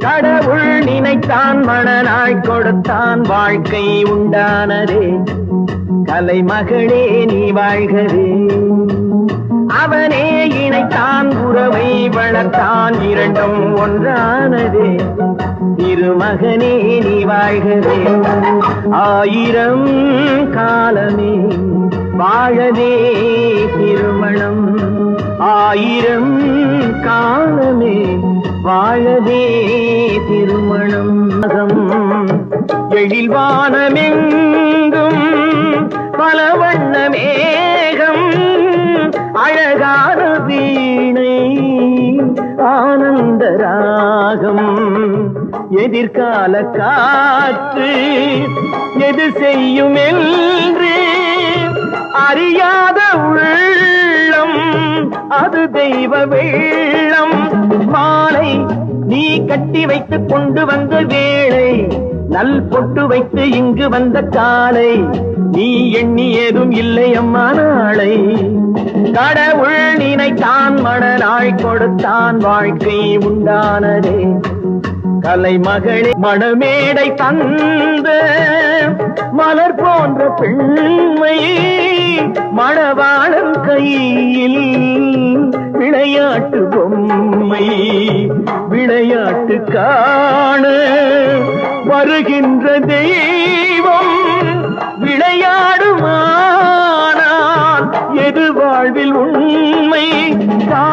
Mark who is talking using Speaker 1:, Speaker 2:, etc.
Speaker 1: கடவுள் நினைத்தான் மணநாள் கொடுத்தான் வாழ்க்கை உண்டானதே. கலைமகளே நீ வாழ்கவே. அவனே இணைத்தான் உறவை வளர்த்தான் இரண்டும் ஒன்றானதே. திருமகனே நீ வாழ்கவே. ஆயிரம் காலமே வாழவே திருமணம். ஆயிரம் காலமே வாழவே எழில் வானமெங்கும் பல வண்ண மேகம் அழகான வீணை ஆனந்த ராகம். எதிர்கால காற்று எது செய்யும் என்று அறியாத உள்ளம் அது தெய்வ வெள்ளம். மாலை நீ கட்டி வைத்து கொண்டு வந்த வேளை நல் பொட்டு வைத்து இங்கு வந்த காலை நீ எண்ணி ஏதும் இல்லை அம்மா நாளை. கடவுள் நினைத்தான் மணநாள் கொடுத்தான் வாழ்க்கை உண்டானதே. கலைமகளே மணமேடை தந்த மலர் போன்ற பெண்மை மணவாளன் கையில் விளையாட்டு பொம்மை விளையாட்டு காண வருகின்ற தெய்வம் விளையாடுமானால் எது வாழ்வில் உள்ள